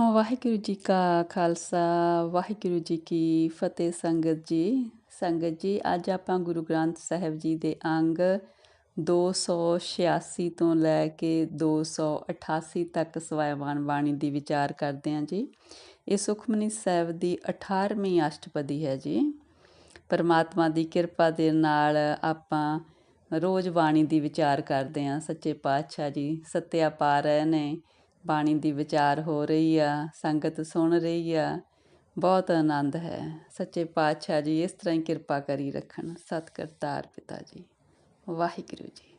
ਹਾਂ, ਵਾਹਿਗੁਰੂ ਜੀ ਕਾ ਖਾਲਸਾ, ਵਾਹਿਗੁਰੂ ਜੀ ਕੀ ਫਤਿਹ ਸੰਗਤ ਜੀ। ਸੰਗਤ ਜੀ, ਅੱਜ ਆਪਾਂ ਗੁਰੂ ਗ੍ਰੰਥ ਸਾਹਿਬ ਜੀ ਦੇ ਅੰਗ 286 ਤੋਂ ਲੈ ਕੇ 288 ਤੱਕ ਸਵੈਵਾਨ ਬਾਣੀ ਦੀ ਵਿਚਾਰ ਕਰਦੇ ਹਾਂ ਜੀ। ਇਹ ਸੁਖਮਨੀ ਸਾਹਿਬ ਦੀ 18ਵੀਂ ਅਸ਼ਟਪਦੀ ਹੈ ਜੀ। ਪਰਮਾਤਮਾ ਦੀ ਕਿਰਪਾ ਦੇ ਨਾਲ ਆਪਾਂ ਰੋਜ਼ ਬਾਣੀ ਦੀ ਵਿਚਾਰ ਕਰਦੇ ਹਾਂ। ਸੱਚੇ ਪਾਤਸ਼ਾਹ ਜੀ ਸਤਿਆ ਪਾ ਰਹੇ ਨੇ ਬਾਣੀ ਦੀ ਵਿਚਾਰ ਹੋ ਰਹੀ ਆ, ਸੰਗਤ ਸੁਣ ਰਹੀ ਆ। ਬਹੁਤ ਆਨੰਦ ਹੈ। ਸੱਚੇ ਪਾਤਸ਼ਾਹ ਜੀ, ਇਸ ਤਰ੍ਹਾਂ ਹੀ ਕਿਰਪਾ ਕਰੀ ਰੱਖਣ। ਸਤਿ ਪਿਤਾ ਜੀ। ਵਾਹਿਗੁਰੂ ਜੀ।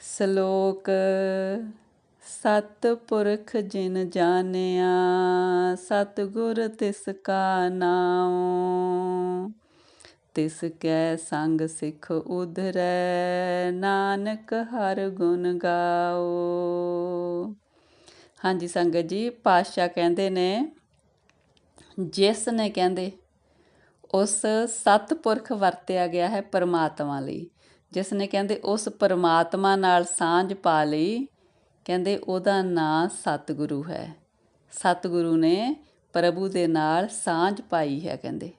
ਸ਼ਲੋਕ ਸਤ ਪੁਰਖ ਜਿਨ ਜਾਣਿਆ ਸਤ ਗੁਰ ਤਿਸ ਕਾ ਨਾਮ ਤਿਸ ਕੈ ਸੰਗ ਸਿਖ ਉਧਰੈ, ਨਾਨਕ ਹਰ ਗੁਣ ਗਾਓ। ਹਾਂਜੀ ਸੰਗਤ ਜੀ, ਪਾਤਸ਼ਾਹ ਕਹਿੰਦੇ ਨੇ, ਜਿਸ ਨੇ ਕਹਿੰਦੇ, ਉਸ ਸਤਪੁਰਖ ਵਰਤਿਆ ਗਿਆ ਹੈ ਪਰਮਾਤਮਾ ਲਈ। ਜਿਸ ਨੇ ਕਹਿੰਦੇ, ਉਸ ਪਰਮਾਤਮਾ ਨਾਲ ਸਾਂਝ ਪਾ ਲਈ, ਕਹਿੰਦੇ ਉਹਦਾ ਨਾਂ ਸਤਿਗੁਰੂ ਹੈ। ਸਤਿਗੁਰੂ ਨੇ ਪ੍ਰਭੂ ਦੇ ਨਾਲ ਸਾਂਝ ਪਾਈ ਹੈ, ਕਹਿੰਦੇ।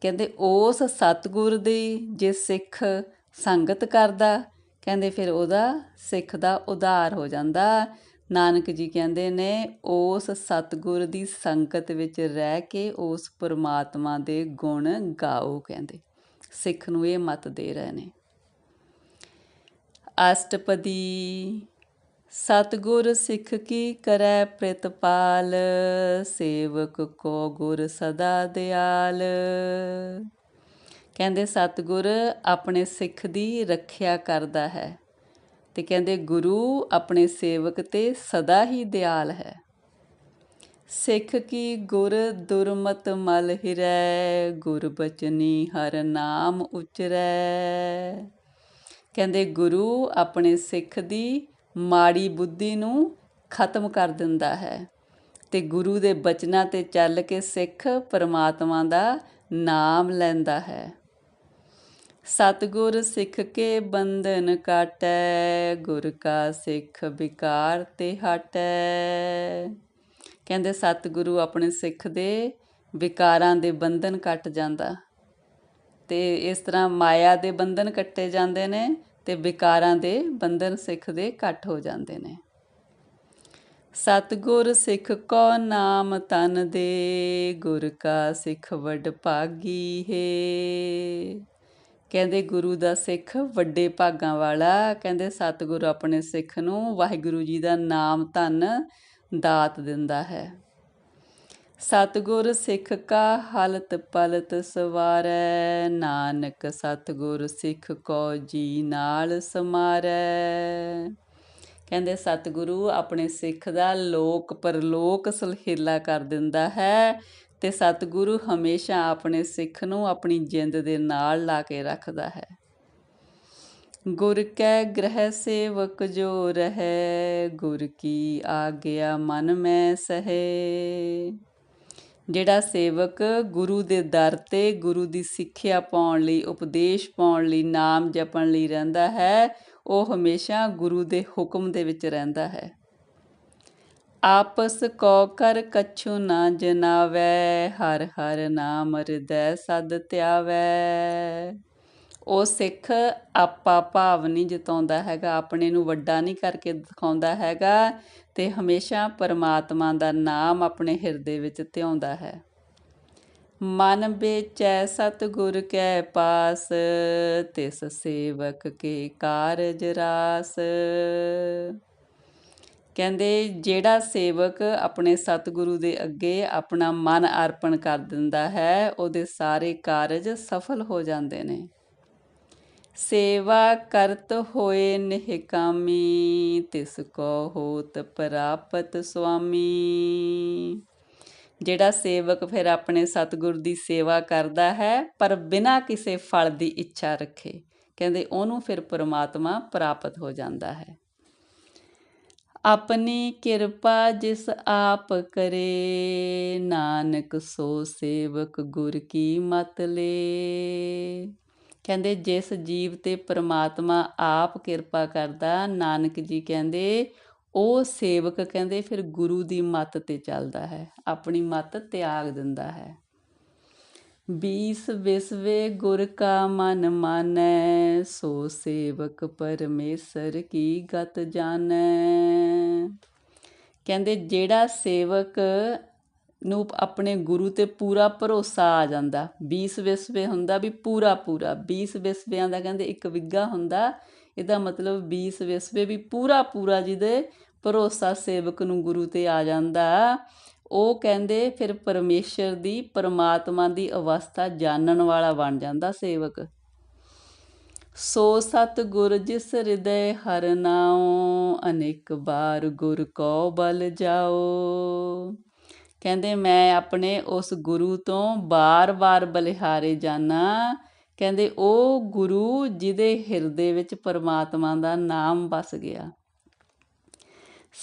ਕਹਿੰਦੇ ਉਸ ਸਤਿਗੁਰ ਦੀ ਜੇ ਸਿੱਖ ਸੰਗਤ ਕਰਦਾ, ਕਹਿੰਦੇ ਫਿਰ ਉਹਦਾ ਸਿੱਖ ਦਾ ਉਧਾਰ ਹੋ ਜਾਂਦਾ। ਨਾਨਕ ਜੀ ਕਹਿੰਦੇ ਨੇ ਉਸ ਸਤਗੁਰ ਦੀ ਸੰਗਤ ਵਿੱਚ ਰਹਿ ਕੇ ਉਸ ਪਰਮਾਤਮਾ ਦੇ ਗੁਣ ਗਾਓ ਕਹਿੰਦੇ। ਸਿੱਖ ਨੂੰ ਇਹ ਮਤ ਦੇ ਰਹੇ ਨੇ। ਅਸ਼ਟਪਦੀ ਸਤਗੁਰ ਸਿੱਖ ਕੀ ਕਰੈ ਪ੍ਰਿਤਪਾਲ, ਸੇਵਕ ਕੋ ਗੁਰ ਸਦਾ ਦਿਆਲ। ਕਹਿੰਦੇ ਸਤਗੁਰ ਆਪਣੇ ਸਿੱਖ ਦੀ ਰੱਖਿਆ ਕਰਦਾ ਹੈ ਤੇ ਕਹਿੰਦੇ ਗੁਰੂ ਆਪਣੇ ਸੇਵਕ ਤੇ ਸਦਾ ਹੀ ਦਿਆਲ ਹੈ। ਸਿੱਖ ਕੀ ਗੁਰ ਦੁਰਮਤ ਮਲ ਹਿਰੈ, ਗੁਰ ਬਚਨੀ ਹਰ ਨਾਮ ਉਚਰੈ। ਕਹਿੰਦੇ ਗੁਰੂ ਆਪਣੇ ਸਿੱਖ ਦੀ ਮਾੜੀ ਬੁੱਧੀ ਨੂੰ ਖਤਮ ਕਰ ਦਿੰਦਾ ਹੈ ਤੇ ਗੁਰੂ ਦੇ ਬਚਨਾਂ ਤੇ ਚੱਲ ਕੇ ਸਿੱਖ ਪਰਮਾਤਮਾ ਦਾ ਨਾਮ ਲੈਂਦਾ ਹੈ। ਸਤਗੁਰ ਸਿੱਖ ਕੇ ਬੰਧਨ ਕਾਟੈ, ਗੁਰ ਕਾ ਸਿੱਖ ਵਿਕਾਰ ਤੇ ਹਟੈ। ਕਹਿੰਦੇ ਸਤਗੁਰੂ ਆਪਣੇ ਸਿੱਖ ਦੇ ਵਿਕਾਰਾਂ ਦੇ ਬੰਧਨ ਕੱਟ ਜਾਂਦਾ ਤੇ ਇਸ ਤਰ੍ਹਾਂ ਮਾਇਆ ਦੇ ਬੰਧਨ ਕੱਟੇ ਜਾਂਦੇ ਨੇ ਤੇ ਵਿਕਾਰਾਂ ਦੇ ਬੰਧਨ ਸਿੱਖ ਦੇ ਇਕੱਠ ਹੋ ਜਾਂਦੇ ਨੇ। ਸਤਗੁਰ ਸਿੱਖ ਕੋ ਨਾਮ ਤਨ ਦੇ, ਗੁਰ ਕਾ ਸਿੱਖ ਵੱਡ ਭਾਗੀ ਹੈ। ਕਹਿੰਦੇ ਗੁਰੂ ਦਾ ਸਿੱਖ ਵੱਡੇ ਭਾਗਾਂ ਵਾਲਾ, ਕਹਿੰਦੇ ਸਤਗੁਰ ਆਪਣੇ ਸਿੱਖ ਨੂੰ ਵਾਹਿਗੁਰੂ ਜੀ ਦਾ ਨਾਮ ਧਨ ਦਾਤ ਦਿੰਦਾ ਹੈ। ਸਤਗੁਰ ਸਿੱਖ ਕਾ ਹਲਤ ਪਲਤ ਸਵਾਰੈ, ਨਾਨਕ ਸਤਗੁਰ ਸਿੱਖ ਕੋ ਜੀ ਨਾਲ ਸਮਾਰੈ। ਕਹਿੰਦੇ ਸਤਗੁਰੂ ਆਪਣੇ ਸਿੱਖ ਦਾ ਲੋਕ ਪਰਲੋਕ ਸਲਹੀਲਾ ਕਰ ਦਿੰਦਾ ਹੈ ਤੇ ਸਤਗੁਰੂ ਹਮੇਸ਼ਾ ਆਪਣੇ ਸਿੱਖ ਨੂੰ ਆਪਣੀ ਜਿੰਦ ਦੇ ਨਾਲ ਲਾ ਕੇ ਰੱਖਦਾ ਹੈ। ਗੁਰ ਕੈ ਗ੍ਰਹਿ ਸੇਵਕ ਜੋ ਰਹੈ, ਗੁਰ ਕੀ ਆਗਿਆ ਮਨ ਮੈਂ ਸਹੇ। ਜਿਹੜਾ ਸੇਵਕ ਗੁਰੂ ਦੇ ਦਰ ਤੇ ਗੁਰੂ ਦੀ ਸਿੱਖਿਆ ਪਾਉਣ ਲਈ, ਉਪਦੇਸ਼ ਪਾਉਣ ਲਈ, ਨਾਮ ਜਪਣ ਲਈ ਰਹਿੰਦਾ ਹੈ, ਉਹ ਹਮੇਸ਼ਾ ਗੁਰੂ ਦੇ ਹੁਕਮ ਦੇ ਵਿੱਚ ਰਹਿੰਦਾ ਹੈ। ਆਪਸ ਕੋ ਕਰ ਕਛੂ ਨਾ ਜਨਾਵੈ, ਹਰ ਹਰ ਨਾਮ ਹਿਰਦੈ ਸਦ ਧਿਆਵੈ। ਉਹ ਸਿੱਖ ਆਪਾ ਭਾਵ ਨਹੀਂ ਜਤਾਉਂਦਾ ਹੈਗਾ, ਆਪਣੇ ਨੂੰ ਵੱਡਾ ਨਹੀਂ ਕਰਕੇ ਦਿਖਾਉਂਦਾ ਹੈਗਾ ਤੇ ਹਮੇਸ਼ਾ ਪਰਮਾਤਮਾ ਦਾ ਨਾਮ ਆਪਣੇ ਹਿਰਦੇ ਵਿੱਚ ਧਿਆਉਂਦਾ ਹੈ। ਮਨ ਬੇਚੈ ਸਤਗੁਰ ਕੈ ਪਾਸ, ਤਿਸ ਸੇਵਕ ਕੇ ਕਾਰਜ ਰਾਸ। ਕਹਿੰਦੇ ਜਿਹੜਾ ਸੇਵਕ ਆਪਣੇ ਸਤਿਗੁਰੂ ਦੇ ਅੱਗੇ ਆਪਣਾ ਮਨ ਅਰਪਣ ਕਰ ਦਿੰਦਾ ਹੈ, ਉਹਦੇ ਸਾਰੇ ਕਾਰਜ ਸਫਲ ਹੋ ਜਾਂਦੇ ਨੇ। ਸੇਵਾ ਕਰਤ ਹੋਏ ਨਿਹਕਾਮੀ, ਤਿਸ ਕੋ ਪ੍ਰਾਪਤ ਸੁਆਮੀ। ਜਿਹੜਾ ਸੇਵਕ ਫਿਰ ਆਪਣੇ ਸਤਿਗੁਰ ਦੀ ਸੇਵਾ ਕਰਦਾ ਹੈ, ਪਰ ਬਿਨਾਂ ਕਿਸੇ ਫਲ ਦੀ ਇੱਛਾ ਰੱਖੇ, ਕਹਿੰਦੇ ਉਹਨੂੰ ਫਿਰ ਪ੍ਰਮਾਤਮਾ ਪ੍ਰਾਪਤ ਹੋ ਜਾਂਦਾ ਹੈ। ਆਪਣੀ ਕਿਰਪਾ ਜਿਸ ਆਪ ਕਰੇ, ਨਾਨਕ ਸੋ ਸੇਵਕ ਗੁਰ ਕੀ ਮਤ ਲੇ। ਕਹਿੰਦੇ, ਜਿਸ ਜੀਵ ਤੇ ਪਰਮਾਤਮਾ ਆਪ ਕਿਰਪਾ ਕਰਦਾ, ਨਾਨਕ ਜੀ ਕਹਿੰਦੇ, ਉਹ ਸੇਵਕ ਕਹਿੰਦੇ, ਫਿਰ ਗੁਰੂ ਦੀ ਮੱਤ ਤੇ ਚੱਲਦਾ ਹੈ, ਆਪਣੀ ਮੱਤ ਤਿਆਗ ਦਿੰਦਾ ਹੈ। ਬੀਸ ਵਿਸਵੇ ਗੁਰ ਕਾ ਮਨ ਮਾਨੈ, ਸੋ ਸੇਵਕ ਪਰਮੇਸ਼ਰ ਕੀ ਗਤ ਜਾਣੈ ਕਹਿੰਦੇ, ਜਿਹੜਾ ਸੇਵਕ ਨੂੰ ਆਪਣੇ ਗੁਰੂ ਤੇ ਪੂਰਾ ਭਰੋਸਾ ਆ ਜਾਂਦਾ। 20 ਵਿਸਵੇ ਹੁੰਦਾ ਵੀ ਪੂਰਾ ਪੂਰਾ। 20 ਵਿਸਵਿਆਂ ਦਾ ਕਹਿੰਦੇ ਇੱਕ ਵਿੱਗਾ ਹੁੰਦਾ। ਇਹਦਾ ਮਤਲਬ 20 ਵਿਸਵੇ ਵੀ ਪੂਰਾ ਪੂਰਾ ਜਿਹਦੇ ਭਰੋਸਾ ਸੇਵਕ ਨੂੰ ਗੁਰੂ ਤੇ ਆ ਜਾਂਦਾ। ਉਹ ਕਹਿੰਦੇ ਫਿਰ ਪਰਮੇਸ਼ਰ ਦੀ, ਪਰਮਾਤਮਾ ਦੀ ਅਵਸਥਾ ਜਾਣਨ ਵਾਲਾ ਬਣ ਜਾਂਦਾ ਸੇਵਕ। ਸੋ ਸਤ ਗੁਰ ਜਿਸ ਹਿਰਦੈ ਹਰ ਨਾਉ, ਅਨੇਕ ਬਾਰ ਗੁਰ ਕੋ ਬਲ ਜਾਓ ਕਹਿੰਦੇ, ਮੈਂ ਆਪਣੇ ਉਸ ਗੁਰੂ ਤੋਂ ਬਾਰ-ਬਾਰ ਬਲਿਹਾਰੇ ਜਾਣਾ ਕਹਿੰਦੇ, ਉਹ ਗੁਰੂ ਜਿਹਦੇ ਹਿਰਦੇ ਵਿੱਚ ਪਰਮਾਤਮਾ ਦਾ ਨਾਮ ਵਸ ਗਿਆ।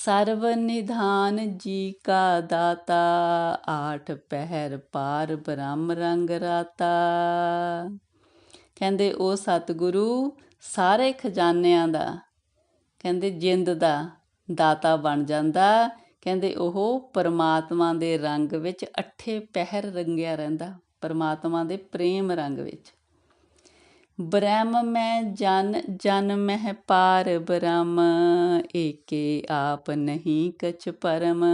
ਸਰਵ ਨਿਧਾਨ ਜੀ ਕਾ ਦਾਤਾ, ਆਠ ਪਹਿਰ ਪਾਰ ਬ੍ਰਹਮ ਰੰਗ ਰਾਤਾ। ਕਹਿੰਦੇ, ਉਹ ਸਤਿਗੁਰੂ ਸਾਰੇ ਖਜ਼ਾਨਿਆਂ ਦਾ, ਕਹਿੰਦੇ, ਜਿੰਦ ਦਾ ਦਾਤਾ ਬਣ ਜਾਂਦਾ। ਕਹਿੰਦੇ ਉਹ ਪਰਮਾਤਮਾ ਦੇ ਰੰਗ ਵਿੱਚ ਅੱਠੇ ਪਹਿਰ ਰੰਗਿਆ ਰਹਿੰਦਾ, ਪਰਮਾਤਮਾ ਦੇ ਪ੍ਰੇਮ ਰੰਗ ਵਿੱਚ। ਬ੍ਰਹਮ ਮੈਂ ਜਨ ਜਨ ਮਹਿ ਪਾਰ ਬ੍ਰਹਮ, ਏਕੇ ਆਪ ਨਹੀਂ ਕਛ ਪਰਮ।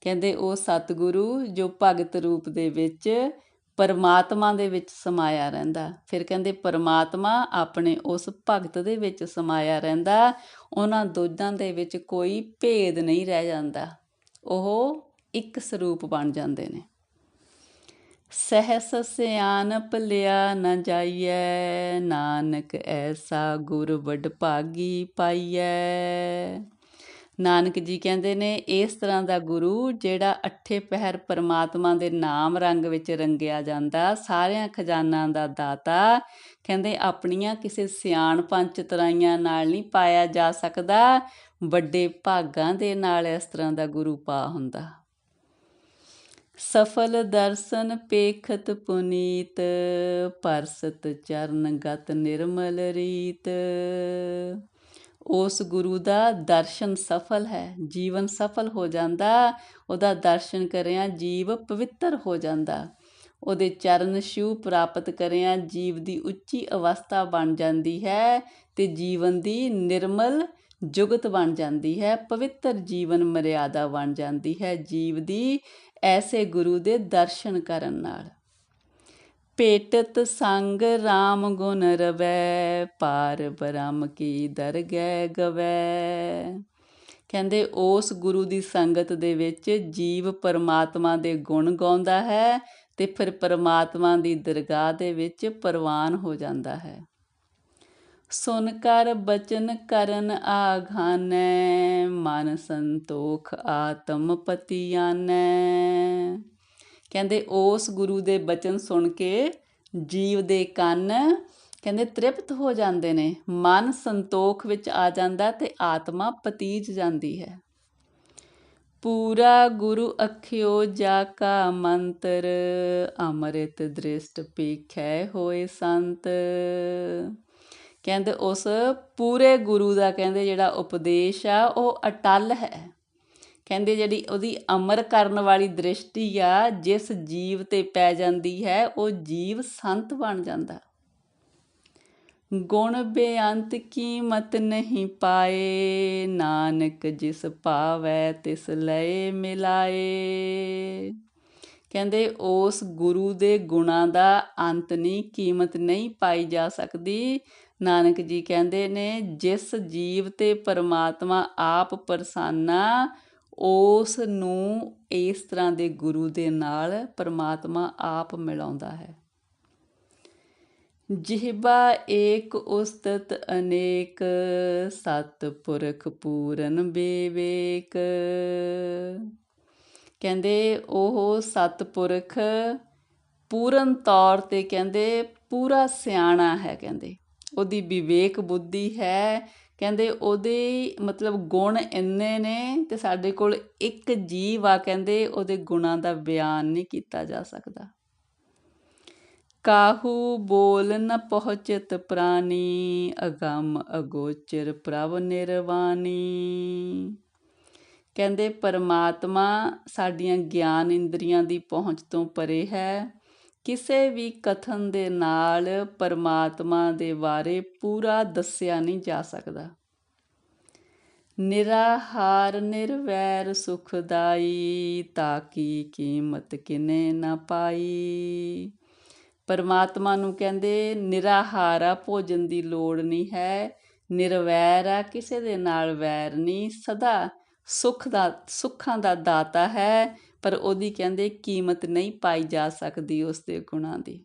ਕਹਿੰਦੇ ਉਹ ਸਤਿਗੁਰੂ ਜੋ ਭਗਤ ਰੂਪ ਦੇ ਵਿੱਚ ਪਰਮਾਤਮਾ ਦੇ ਵਿੱਚ ਸਮਾਇਆ ਰਹਿੰਦਾ। ਫਿਰ ਕਹਿੰਦੇ, ਪਰਮਾਤਮਾ ਆਪਣੇ ਉਸ ਭਗਤ ਦੇ ਵਿੱਚ ਸਮਾਇਆ ਰਹਿੰਦਾ। ਉਹਨਾਂ ਦੋਜਾਂ ਦੇ ਵਿੱਚ ਕੋਈ ਭੇਦ ਨਹੀਂ ਰਹਿ ਜਾਂਦਾ। ਉਹ ਇੱਕ ਸਰੂਪ ਬਣ ਜਾਂਦੇ ਨੇ। ਸਹਸ ਸਿਆਨਪ ਲਿਆ ਨ ਜਾਈਐ, ਨਾਨਕ ਐਸਾ ਗੁਰ ਵਡ ਪਾਈਐ। ਨਾਨਕ ਜੀ ਕਹਿੰਦੇ ਨੇ, ਇਸ ਤਰ੍ਹਾਂ ਦਾ ਗੁਰੂ ਜਿਹੜਾ ਅੱਠੇ ਪਹਿਰ ਪਰਮਾਤਮਾ ਦੇ ਨਾਮ ਰੰਗ ਵਿੱਚ ਰੰਗਿਆ ਜਾਂਦਾ, ਸਾਰਿਆਂ ਖਜ਼ਾਨਾ ਦਾ ਦਾਤਾ, ਕਹਿੰਦੇ ਆਪਣੀਆਂ ਕਿਸੇ ਸਿਆਣ ਪੰਚ ਤਰਾਈਆਂ ਨਾਲ ਨਹੀਂ ਪਾਇਆ ਜਾ ਸਕਦਾ, ਵੱਡੇ ਭਾਗਾਂ ਦੇ ਨਾਲ ਇਸ ਤਰ੍ਹਾਂ ਦਾ ਗੁਰੂ ਪਾ ਹੁੰਦਾ। ਸਫਲ ਦਰਸ਼ਨ ਪੇਖਤ ਪੁਨੀਤ, ਪਰਸਤ ਚਰਨ ਗਤ ਨਿਰਮਲ ਰੀਤ। ਉਸ ਗੁਰੂ ਦਾ ਦਰਸ਼ਨ ਸਫਲ ਹੈ, ਜੀਵਨ ਸਫਲ ਹੋ ਜਾਂਦਾ, ਉਹਦਾ ਦਰਸ਼ਨ ਕਰਿਆ ਜੀਵ ਪਵਿੱਤਰ ਹੋ ਜਾਂਦਾ। ਉਹਦੇ ਚਰਨ ਛੂ ਪ੍ਰਾਪਤ ਕਰਿਆ ਜੀਵ ਦੀ ਉੱਚੀ ਅਵਸਥਾ ਬਣ ਜਾਂਦੀ ਹੈ ਤੇ ਜੀਵਨ ਦੀ ਨਿਰਮਲ ਜੁਗਤ ਬਣ ਜਾਂਦੀ ਹੈ, ਪਵਿੱਤਰ ਜੀਵਨ ਮਰਿਆਦਾ ਬਣ ਜਾਂਦੀ ਹੈ ਜੀਵ ਦੀ ਐਸੇ ਗੁਰੂ ਦੇ ਦਰਸ਼ਨ ਕਰਨ ਨਾਲ। ਭੇਟਤ ਸੰਗ RAM ਗੁਣ ਰਵੈ, ਪਾਰ ਬ੍ਰਹਮ ਕੀ ਦਰਗਹਿ ਗਵੈ। ਕਹਿੰਦੇ, ਉਸ ਗੁਰੂ ਦੀ ਸੰਗਤ ਦੇ ਵਿੱਚ ਜੀਵ ਪਰਮਾਤਮਾ ਦੇ ਗੁਣ ਗਾਉਂਦਾ ਹੈ ਤੇ ਫਿਰ ਪਰਮਾਤਮਾ ਦੀ ਦਰਗਾਹ ਦੇ ਵਿੱਚ ਪ੍ਰਵਾਨ ਹੋ ਜਾਂਦਾ ਹੈ। ਸੁਨ ਕਰ ਬਚਨ ਕਰਨ ਆਘਾਨੈ, ਮਨ ਸੰਤੋਖ ਆਤਮ ਪਤਿਆਨੈ ਕਹਿੰਦੇ ਉਸ ਗੁਰੂ ਦੇ ਬਚਨ ਸੁਣ ਕੇ ਜੀਵ ਦੇ ਕੰਨ ਕਹਿੰਦੇ ਤ੍ਰਿਪਤ ਹੋ ਜਾਂਦੇ ਨੇ, ਮਨ ਸੰਤੋਖ ਵਿੱਚ ਆ ਜਾਂਦਾ ਤੇ ਆਤਮਾ ਪਤੀਜ ਜਾਂਦੀ ਹੈ। ਪੂਰਾ ਗੁਰੂ ਅਖਿਓ ਜਾ ਕਾ ਮੰਤਰ, ਅੰਮ੍ਰਿਤ ਦ੍ਰਿਸ਼ਟ ਪੀਖੈ ਹੋਏ ਸੰਤ। ਕਹਿੰਦੇ ਉਸ ਪੂਰੇ ਗੁਰੂ ਦਾ ਕਹਿੰਦੇ ਜਿਹੜਾ ਉਪਦੇਸ਼ ਆ, ਉਹ ਅਟਲ ਹੈ। ਕਹਿੰਦੇ ਜਿਹੜੀ ਉਹਦੀ ਅਮਰ ਕਰਨ ਵਾਲੀ ਦ੍ਰਿਸ਼ਟੀ ਆ, ਜਿਸ ਜੀਵ ਤੇ ਪੈ ਜਾਂਦੀ ਹੈ, ਉਹ ਜੀਵ ਸੰਤ ਬਣ ਜਾਂਦਾ। ਗੁਣ ਬੇਅੰਤ ਕੀਮਤ ਨਹੀਂ ਪਾਏ, ਨਾਨਕ ਜਿਸ ਪਾਵੈ ਤਿਸ ਲਏ ਮਿਲਾਏ। ਕਹਿੰਦੇ ਉਸ ਗੁਰੂ ਦੇ ਗੁਣਾਂ ਦਾ ਅੰਤ ਨਹੀਂ, ਕੀਮਤ ਨਹੀਂ ਪਾਈ ਜਾ ਸਕਦੀ। ਨਾਨਕ ਜੀ ਕਹਿੰਦੇ ਨੇ, ਜਿਸ ਜੀਵ ਤੇ ਪਰਮਾਤਮਾ ਆਪ ਪ੍ਰਸੰਨਾ ਉਸ ਨੂੰ ਇਸ ਤਰ੍ਹਾਂ ਦੇ ਗੁਰੂ ਦੇ ਨਾਲ ਪਰਮਾਤਮਾ ਆਪ ਮਿਲਾਉਂਦਾ ਹੈ। ਜਿਹਬਾ ਏਕ ਉਸਤਤ ਅਨੇਕ, ਸਤ ਪੁਰਖ ਪੂਰਨ ਬੇਵੇਕ। ਕਹਿੰਦੇ ਉਹ ਸਤਪੁਰਖ ਪੂਰਨ ਤੌਰ ਤੇ ਕਹਿੰਦੇ ਪੂਰਾ ਸਿਆਣਾ ਹੈ ਕਹਿੰਦੇ। ਉਹਦੀ ਵਿਵੇਕ ਬੁੱਧੀ ਹੈ ਕਹਿੰਦੇ ਉਹਦੇ ਮਤਲਬ ਗੁਣ ਇੰਨੇ ਨੇ ਤੇ ਸਾਡੇ ਕੋਲ ਇੱਕ ਜੀਵ ਆ, ਕਹਿੰਦੇ ਉਹਦੇ ਗੁਣਾਂ ਦਾ ਬਿਆਨ ਨਹੀਂ ਕੀਤਾ ਜਾ ਸਕਦਾ। ਕਾਹੂ ਬੋਲ ਨ ਪਹੁੰਚਤ ਪ੍ਰਾਨੀ, ਅਗੰਮ ਅਗੋਚਰ ਪ੍ਰਭ ਨਿਰਵਾਣੀ ਕਹਿੰਦੇ ਪਰਮਾਤਮਾ ਸਾਡੀਆਂ ਗਿਆਨ ਇੰਦਰੀਆਂ ਦੀ ਪਹੁੰਚ ਤੋਂ ਪਰੇ ਹੈ ਕਿਸੇ ਵੀ ਕਥਨ ਦੇ ਨਾਲ ਪਰਮਾਤਮਾ ਦੇ ਬਾਰੇ ਪੂਰਾ ਦੱਸਿਆ ਨਹੀਂ ਜਾ ਸਕਦਾ। ਨਿਰਾਹਾਰ, ਨਿਰਵੈਰ, ਸੁਖਦਾਈ, ਤਾਂ ਕੀ ਕੀਮਤ ਕਿਨੇ ਨਾ ਪਾਈ। ਪਰਮਾਤਮਾ ਨੂੰ ਕਹਿੰਦੇ, ਨਿਰਾਹਾਰਾ ਭੋਜਨ ਦੀ ਲੋੜ ਨਹੀਂ ਹੈ। ਨਿਰਵੈਰ ਆ, ਕਿਸੇ ਦੇ ਨਾਲ ਵੈਰ ਨਹੀਂ। ਸਦਾ ਸੁਖ ਦਾ, ਸੁੱਖਾਂ ਦਾ ਦਾਤਾ ਹੈ। ਪਰ ਉਹਦੀ ਕਹਿੰਦੇ ਕੀਮਤ ਨਹੀਂ ਪਾਈ ਜਾ ਸਕਦੀ ਉਸ ਦੇ ਗੁਣਾਂ ਦੀ।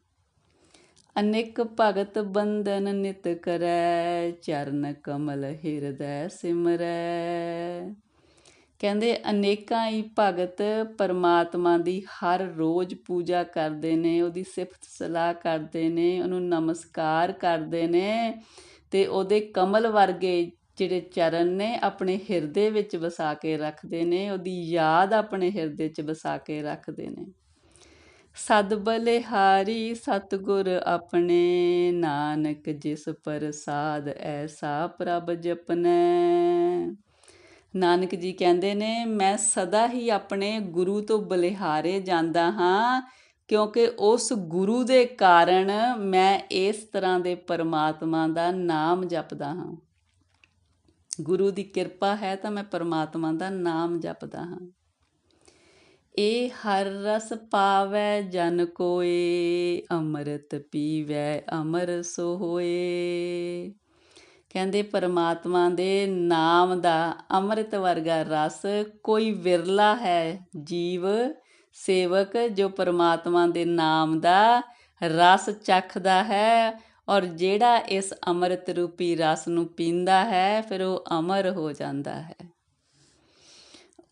ਅਨੇਕ ਭਗਤ ਬੰਧਨ ਨਿਤ ਕਰੈ, ਚਰਨ ਕਮਲ ਹਿਰਦੈ ਸਿਮਰੈ। ਕਹਿੰਦੇ ਅਨੇਕਾਂ ਹੀ ਭਗਤ ਪਰਮਾਤਮਾ ਦੀ ਹਰ ਰੋਜ਼ ਪੂਜਾ ਕਰਦੇ ਨੇ, ਉਹਦੀ ਸਿਫਤ ਸਲਾਹ ਕਰਦੇ ਨੇ, ਉਹਨੂੰ ਨਮਸਕਾਰ ਕਰਦੇ ਨੇ ਤੇ ਉਹਦੇ ਕਮਲ ਵਰਗੇ ਜਿਹੜੇ ਚਰਨ ਨੇ ਆਪਣੇ ਹਿਰਦੇ ਵਿੱਚ ਵਸਾ ਕੇ ਰੱਖਦੇ ਨੇ, ਉਹਦੀ ਯਾਦ ਆਪਣੇ ਹਿਰਦੇ 'ਚ ਵਸਾ ਕੇ ਰੱਖਦੇ ਨੇ। ਸਦ ਬਲਿਹਾਰੀ ਸਤਗੁਰ ਆਪਣੇ, ਨਾਨਕ ਜਿਸ ਪ੍ਰਸਾਦ ਐਸਾ ਪ੍ਰਭ ਜਪਨੈ। ਨਾਨਕ ਜੀ ਕਹਿੰਦੇ ਨੇ, ਮੈਂ ਸਦਾ ਹੀ ਆਪਣੇ ਗੁਰੂ ਤੋਂ ਬਲਿਹਾਰੇ ਜਾਂਦਾ ਹਾਂ, ਕਿਉਂਕਿ ਉਸ ਗੁਰੂ ਦੇ ਕਾਰਨ ਮੈਂ ਇਸ ਤਰ੍ਹਾਂ ਦੇ ਪਰਮਾਤਮਾ ਦਾ ਨਾਮ ਜਪਦਾ ਹਾਂ। ਗੁਰੂ ਦੀ ਕਿਰਪਾ ਹੈ ਤਾਂ ਮੈਂ ਪਰਮਾਤਮਾ ਦਾ ਨਾਮ ਜਪਦਾ ਹਾਂ। ਇਹ ਹਰ ਰਸ ਪਾਵੈ, ਜਨ ਕੋਏ, ਅੰਮ੍ਰਿਤ ਪੀਵੈ ਅਮਰ ਸੋ ਹੋਏ ਕਹਿੰਦੇ ਪਰਮਾਤਮਾ ਦੇ ਨਾਮ ਦਾ ਅੰਮ੍ਰਿਤ ਵਰਗਾ ਰਸ ਕੋਈ ਵਿਰਲਾ ਹੈ। ਜੀਵ ਸੇਵਕ ਜੋ ਪਰਮਾਤਮਾ ਦੇ ਨਾਮ ਦਾ ਰਸ ਚੱਖਦਾ ਹੈ ਔਰ ਜਿਹੜਾ ਇਸ ਅੰਮ੍ਰਿਤ ਰੂਪੀ ਰਸ ਨੂੰ ਪੀਂਦਾ ਹੈ, ਫਿਰ ਉਹ ਅਮਰ ਹੋ ਜਾਂਦਾ ਹੈ।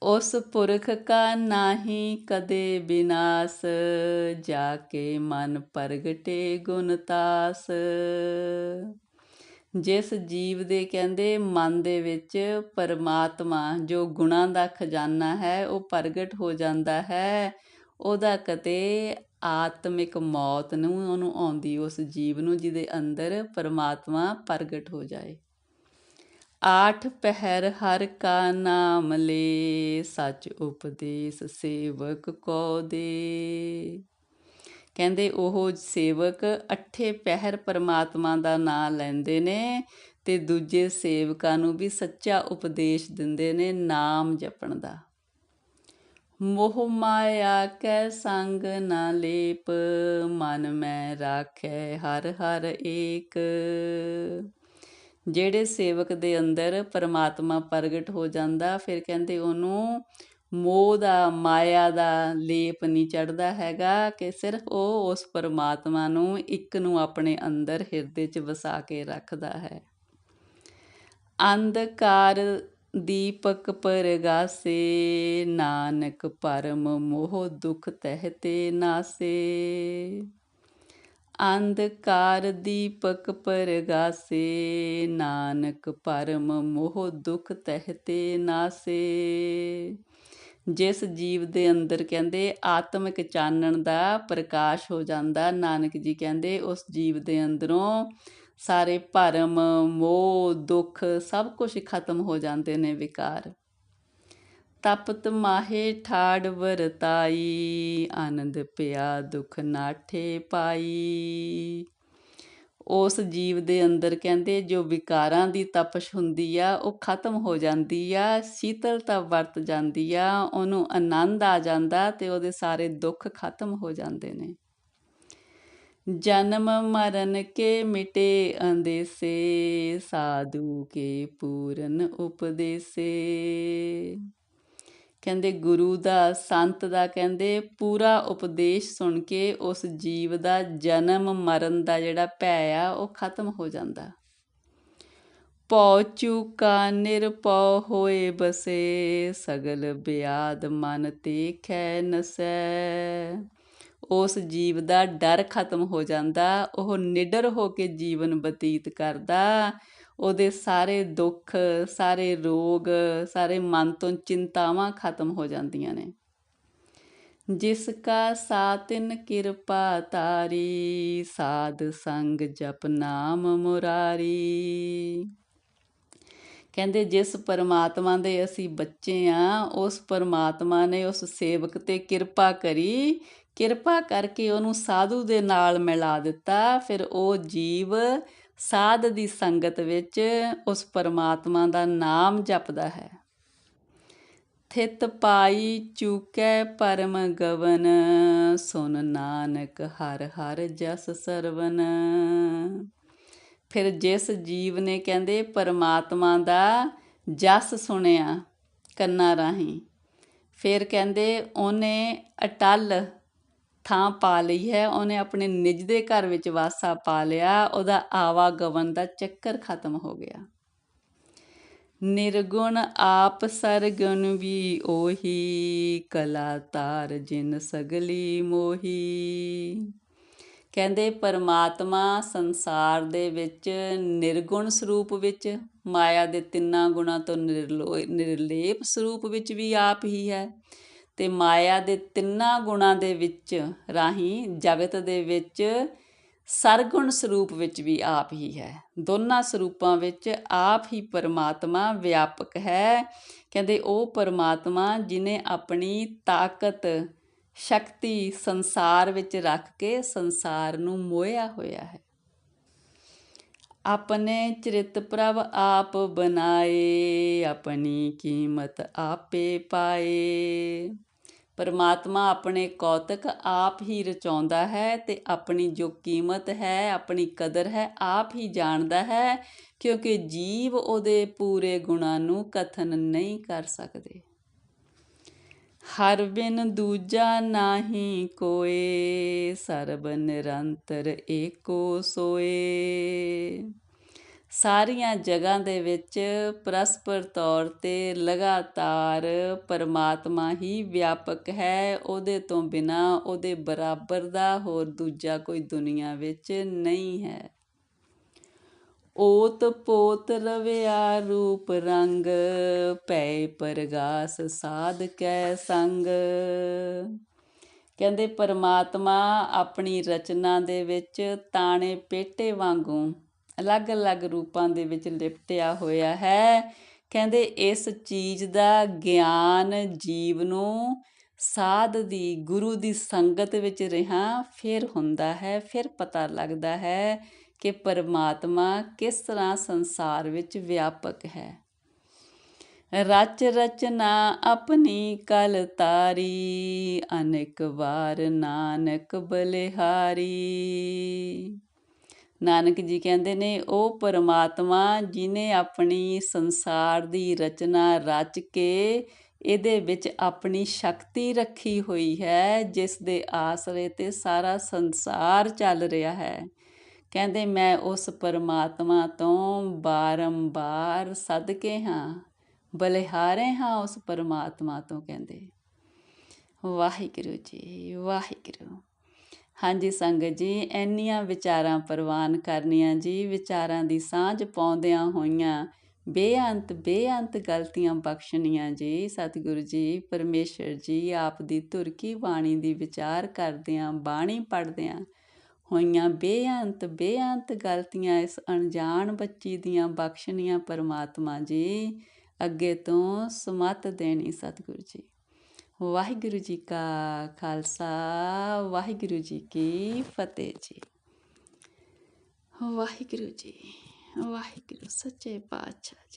ਉਸ ਪੁਰਖ ਕਾ ਨਾਹੀ ਕਦੇ ਬਿਨਾਸ, ਜਾ ਕੇ ਮਨ ਪ੍ਰਗਟੇ ਗੁਣਤਾਸ ਜਿਸ ਜੀਵ ਦੇ ਕਹਿੰਦੇ ਮਨ ਦੇ ਵਿੱਚ ਪਰਮਾਤਮਾ, ਜੋ ਗੁਣਾਂ ਦਾ ਖਜ਼ਾਨਾ ਹੈ, ਉਹ ਪ੍ਰਗਟ ਹੋ ਜਾਂਦਾ ਹੈ, ਉਹਦਾ ਕਤੇ ਆਤਮਿਕ ਮੌਤ ਨੂੰ ਉਹਨੂੰ ਆਉਂਦੀ, ਉਸ ਜੀਵ ਨੂੰ ਜਿਹਦੇ ਅੰਦਰ ਪਰਮਾਤਮਾ ਪ੍ਰਗਟ ਹੋ ਜਾਏ। ਆਠ ਪਹਿਰ ਹਰ ਕਾ ਨਾਮ ਲੇ, ਸੱਚ ਉਪਦੇਸ਼ ਸੇਵਕ ਕੋ ਦੇ। ਕਹਿੰਦੇ ਉਹ ਸੇਵਕ ਅੱਠੇ ਪਹਿਰ ਪਰਮਾਤਮਾ ਦਾ ਨਾਮ ਲੈਂਦੇ ਨੇ ਤੇ ਦੂਜੇ ਸੇਵਕਾਂ ਨੂੰ ਵੀ ਸੱਚਾ ਉਪਦੇਸ਼ ਦਿੰਦੇ ਨੇ ਨਾਮ ਜਪਣ ਦਾ। ਮੋਹ ਮਾਇਆ ਕੈ ਸੰਗ ਨਾ ਲੇਪ, ਮਨ ਮੈਂ ਰਾਖੈ ਹਰ ਹਰ ਏਕ। ਜਿਹੜੇ ਸੇਵਕ ਦੇ ਅੰਦਰ ਪਰਮਾਤਮਾ ਪ੍ਰਗਟ ਹੋ ਜਾਂਦਾ, ਫਿਰ ਕਹਿੰਦੇ ਉਹਨੂੰ ਮੋਹ ਦਾ, ਮਾਇਆ ਦਾ ਲੇਪ ਨਹੀਂ ਚੜਦਾ ਹੈਗਾ ਕਿ ਸਿਰਫ ਉਹ ਉਸ ਪਰਮਾਤਮਾ ਨੂੰ ਇੱਕ ਨੂੰ ਆਪਣੇ ਅੰਦਰ ਹਿਰਦੇ 'ਚ ਵਸਾ ਕੇ ਰੱਖਦਾ ਹੈ। ਅੰਧਕਾਰ ਦੀਪਕ ਪਰਗਾਸੇ, ਨਾਨਕ ਪਰਮ ਮੋਹ ਦੁਖ ਤਹਿਤੇ ਨਾਸੇ। ਅੰਧਕਾਰ ਦੀਪਕ ਪਰਗਾਸੇ, ਨਾਨਕ ਪਰਮ ਮੋਹ ਦੁਖ ਤਹਿਤੇ ਨਾਸੇ। ਜਿਸ ਜੀਵ ਦੇ ਅੰਦਰ ਕਹਿੰਦੇ ਆਤਮਿਕ ਚਾਨਣ ਦਾ ਪ੍ਰਕਾਸ਼ ਹੋ ਜਾਂਦਾ, ਨਾਨਕ ਜੀ ਕਹਿੰਦੇ ਉਸ ਜੀਵ ਦੇ ਅੰਦਰੋਂ ਸਾਰੇ ਭਰਮ, ਮੋਹ, ਦੁੱਖ ਸਭ ਕੁਝ ਖਤਮ ਹੋ ਜਾਂਦੇ ਨੇ ਵਿਕਾਰ। ਤਪਤ ਮਾਹੇ ਠਾੜ ਵਰਤਾਈ, ਆਨੰਦ ਪਿਆ ਦੁਖ ਨਾਠੇ ਪਾਈ। ਉਸ ਜੀਵ ਦੇ ਅੰਦਰ ਕਹਿੰਦੇ, ਜੋ ਵਿਕਾਰਾਂ ਦੀ ਤਪਸ਼ ਹੁੰਦੀ ਆ, ਉਹ ਖਤਮ ਹੋ ਜਾਂਦੀ ਆ ਸ਼ੀਤਲਤਾ ਵਰਤ ਜਾਂਦੀ ਆ, ਉਹਨੂੰ ਆਨੰਦ ਆ ਜਾਂਦਾ ਤੇ ਉਹਦੇ ਸਾਰੇ ਦੁੱਖ ਖਤਮ ਹੋ ਜਾਂਦੇ ਨੇ। ਜਨਮ ਮਰਨ ਕੇ ਮਿਟੇ ਅੰਦੇਸੇ, ਸਾਧੂ ਕੇ ਪੂਰਨ ਉਪਦੇਸੇ। ਕਹਿੰਦੇ ਗੁਰੂ ਦਾ, ਸੰਤ ਦਾ ਕਹਿੰਦੇ ਪੂਰਾ ਉਪਦੇਸ਼ ਸੁਣ ਕੇ ਉਸ ਜੀਵ ਦਾ ਜਨਮ ਮਰਨ ਦਾ ਜਿਹੜਾ ਭੈ ਆ, ਉਹ ਖਤਮ ਹੋ ਜਾਂਦਾ। ਪਉ ਚੂਕਾ ਨਿਰਪਉ ਹੋਏ ਬਸੇ, ਸਗਲ ਬਿਆਦ ਮਨ ਤੇਖੈ ਨਸੈ। ਉਸ ਜੀਵ ਦਾ ਡਰ ਖਤਮ ਹੋ ਜਾਂਦਾ, ਉਹ ਨਿਡਰ ਹੋ ਕੇ ਜੀਵਨ ਬਤੀਤ ਕਰਦਾ। ਉਹਦੇ ਸਾਰੇ ਦੁੱਖ, ਸਾਰੇ ਰੋਗ, ਸਾਰੇ ਮਨ ਤੋਂ ਚਿੰਤਾਵਾਂ ਖਤਮ ਹੋ ਜਾਂਦੀਆਂ ਨੇ। ਜਿਸ ਕਾ ਸਾਤਿਨ ਕਿਰਪਾ ਤਾਰੀ ਸਾਧ ਸੰਗ ਜਪ ਨਾਮ ਮੁਰਾਰੀ। ਕਹਿੰਦੇ, ਜਿਸ ਪਰਮਾਤਮਾ ਦੇ ਅਸੀਂ ਬੱਚੇ ਆ, ਉਸ ਪਰਮਾਤਮਾ ਨੇ ਉਸ ਸੇਵਕ ਤੇ ਕਿਰਪਾ ਕਰੀ ਕਿਰਪਾ ਕਰਕੇ ਉਹਨੂੰ ਸਾਧੂ ਦੇ ਨਾਲ ਮਿਲਾ ਦਿੱਤਾ, ਫਿਰ ਉਹ ਜੀਵ ਸਾਧ ਦੀ ਸੰਗਤ ਵਿੱਚ ਉਸ ਪਰਮਾਤਮਾ ਦਾ ਨਾਮ ਜਪਦਾ ਹੈ। ਥਿਤ ਪਾਈ ਚੂਕੈ ਪਰਮ ਗਵਨ, ਸੁਨ ਨਾਨਕ ਹਰ ਹਰ ਜਸ ਸਰਵਨ। ਫਿਰ ਜਿਸ ਜੀਵ ਨੇ ਕਹਿੰਦੇ ਪਰਮਾਤਮਾ ਦਾ ਜਸ ਸੁਣਿਆ ਕੰਨਾਂ ਰਾਹੀਂ, ਫਿਰ ਕਹਿੰਦੇ ਉਹਨੇ ਅਟਲ ਥਾਂ ਪਾ ਲਈ ਹੈ, ਉਹਨੇ ਆਪਣੇ ਨਿੱਜ ਦੇ ਘਰ ਵਿੱਚ ਵਾਸਾ ਪਾ ਲਿਆ, ਉਹਦਾ ਆਵਾਗਮਨ ਦਾ ਚੱਕਰ ਖਤਮ ਹੋ ਗਿਆ। ਨਿਰਗੁਣ ਆਪ ਸਰਗੁਣ ਵੀ ਉਹੀ, ਕਲਾ ਤਾਰ ਜਿਨ ਸਗਲੀ ਮੋਹੀ। ਕਹਿੰਦੇ, ਪਰਮਾਤਮਾ ਸੰਸਾਰ ਦੇ ਵਿੱਚ ਨਿਰਗੁਣ ਸਰੂਪ ਵਿੱਚ, ਮਾਇਆ ਦੇ ਤਿੰਨਾਂ ਗੁਣਾਂ ਤੋਂ ਨਿਰਲੇਪ ਸਰੂਪ ਵਿੱਚ ਵੀ ਆਪ ਹੀ ਹੈ। ਅਤੇ ਮਾਇਆ ਦੇ ਤਿੰਨਾਂ ਗੁਣਾਂ ਦੇ ਵਿੱਚ ਰਾਹੀਂ ਜਗਤ ਦੇ ਵਿੱਚ ਸਰਗੁਣ ਸਰੂਪ ਵਿੱਚ ਵੀ ਆਪ ਹੀ ਹੈ। ਦੋਨਾਂ ਸਰੂਪਾਂ ਵਿੱਚ ਆਪ ਹੀ ਪਰਮਾਤਮਾ ਵਿਆਪਕ ਹੈ। ਕਹਿੰਦੇ ਉਹ ਪਰਮਾਤਮਾ ਜਿਨੇ ਆਪਣੀ ਤਾਕਤ, ਸ਼ਕਤੀ ਸੰਸਾਰ ਵਿੱਚ ਰੱਖ ਕੇ ਸੰਸਾਰ ਨੂੰ ਮੋਇਆ ਹੋਇਆ ਹੈ। ਆਪਣੇ ਚਰਿਤ ਪ੍ਰਭ ਆਪ ਬਣਾਏ, ਆਪਣੀ ਕੀਮਤ ਆਪੇ ਪਾਏ। ਪਰਮਾਤਮਾ ਆਪਣੇ ਕੌਤਕ ਆਪ ਹੀ ਰਚਾਉਂਦਾ ਹੈ ਤੇ ਆਪਣੀ ਜੋ ਕੀਮਤ ਹੈ, ਆਪਣੀ ਕਦਰ ਹੈ, ਆਪ ਹੀ ਜਾਣਦਾ ਹੈ, ਕਿਉਂਕਿ ਜੀਵ ਉਹਦੇ ਪੂਰੇ ਗੁਣਾਂ ਨੂੰ ਕਥਨ ਨਹੀਂ ਕਰ ਸਕਦੇ। ਹਰ ਬਿਨ ਦੂਜਾ ਨਾਹੀ ਕੋਏ ਸਰਬ ਨਿਰੰਤਰ ਏਕੋ ਸੋਏ। ਸਾਰੀਆਂ ਜਗ੍ਹਾ ਦੇ ਵਿੱਚ ਪਰਸਪਰ ਤੌਰ ਤੇ ਲਗਾਤਾਰ ਪਰਮਾਤਮਾ ਹੀ ਵਿਆਪਕ ਹੈ। ਉਹਦੇ ਤੋਂ ਬਿਨਾ ਉਹਦੇ ਬਰਾਬਰ ਦਾ ਹੋਰ ਦੂਜਾ ਕੋਈ ਦੁਨੀਆ ਵਿੱਚ ਨਹੀਂ ਹੈ। ਓਤ ਪੋਤ ਰਵਿਆ ਰੂਪ ਰੰਗ ਪੈ ਪਰਗਾਸ ਸਾਧ ਕੈ ਸੰਗ। ਕਹਿੰਦੇ, ਪਰਮਾਤਮਾ ਆਪਣੀ ਰਚਨਾ ਦੇ ਵਿੱਚ ਤਾਣੇ ਪੇਟੇ ਵਾਂਗੂ ਅਲੱਗ-ਅਲੱਗ ਰੂਪਾਂ ਦੇ ਵਿੱਚ ਲਿਪਟਿਆ ਹੋਇਆ ਹੈ। ਕਹਿੰਦੇ, ਇਸ ਚੀਜ਼ ਦਾ ਗਿਆਨ ਜੀਵ ਨੂੰ ਸਾਧ ਦੀ, ਗੁਰੂ ਦੀ ਸੰਗਤ ਵਿੱਚ ਰਹਾ, ਫਿਰ ਹੁੰਦਾ ਹੈ, ਫਿਰ ਪਤਾ ਲੱਗਦਾ ਹੈ ਕਿ ਪਰਮਾਤਮਾ ਕਿਸ ਤਰ੍ਹਾਂ ਸੰਸਾਰ ਵਿੱਚ ਵਿਆਪਕ ਹੈ। ਰਚ ਰਚਨਾ ਆਪਣੀ ਕਲ ਤਾਰੀ, ਅਨੇਕ ਵਾਰ ਨਾਨਕ ਬਲਿਹਾਰੀ। ਨਾਨਕ ਜੀ ਕਹਿੰਦੇ ਨੇ, ਉਹ ਪਰਮਾਤਮਾ ਜਿਨੇ ਆਪਣੀ ਸੰਸਾਰ ਦੀ ਰਚਨਾ ਰਚ ਕੇ ਇਹਦੇ ਵਿੱਚ ਆਪਣੀ ਸ਼ਕਤੀ ਰੱਖੀ ਹੋਈ ਹੈ, ਜਿਸ ਦੇ ਆਸਰੇ ਤੇ ਸਾਰਾ ਸੰਸਾਰ ਚੱਲ ਰਿਹਾ ਹੈ। ਕਹਿੰਦੇ ਮੈਂ ਉਸ ਪਰਮਾਤਮਾ ਤੋਂ ਬਾਰੰਬਾਰ ਸਦਕੇ ਹਾਂ, ਬਲਿਹਾਰੇ ਹਾਂ ਉਸ ਪਰਮਾਤਮਾ ਤੋਂ ਕਹਿੰਦੇ। ਵਾਹਿਗੁਰੂ ਜੀ, ਵਾਹਿਗੁਰੂ। ਹਾਂਜੀ ਸੰਗਤ ਜੀ, ਇੰਨੀਆਂ ਵਿਚਾਰਾਂ ਪ੍ਰਵਾਨ ਕਰਨੀਆਂ ਜੀ, ਵਿਚਾਰਾਂ ਦੀ ਸਾਂਝ ਪਾਉਂਦਿਆਂ ਹੋਈਆਂ ਬੇਅੰਤ ਬੇਅੰਤ ਗਲਤੀਆਂ ਬਖਸ਼ਣੀਆਂ ਜੀ, ਸਤਿਗੁਰੂ ਜੀ, ਪਰਮੇਸ਼ਰ ਜੀ, ਆਪ ਦੀ ਧੁਰ ਕੀ ਬਾਣੀ ਦੀ ਵਿਚਾਰ ਕਰਦਿਆਂ, ਬਾਣੀ ਪੜਦਿਆਂ ਹੋਈਆਂ ਬੇਅੰਤ ਬੇਅੰਤ ਗਲਤੀਆਂ ਇਸ ਅਣਜਾਣ ਬੱਚੀ ਦੀਆਂ ਬਖਸ਼ਣੀਆਂ ਪਰਮਾਤਮਾ ਜੀ। ਅੱਗੇ ਤੋਂ ਸਮਤ ਦੇਣੀ ਸਤਿਗੁਰੂ ਜੀ। ਵਾਹਿਗੁਰੂ ਜੀ ਕਾ ਖਾਲਸਾ, ਵਾਹਿਗੁਰੂ ਜੀ ਕੀ ਫਤਿਹ ਜੀ। ਵਾਹਿਗੁਰੂ ਜੀ, ਵਾਹਿਗੁਰੂ ਸੱਚੇ ਪਾਤਸ਼ਾਹ ਜੀ।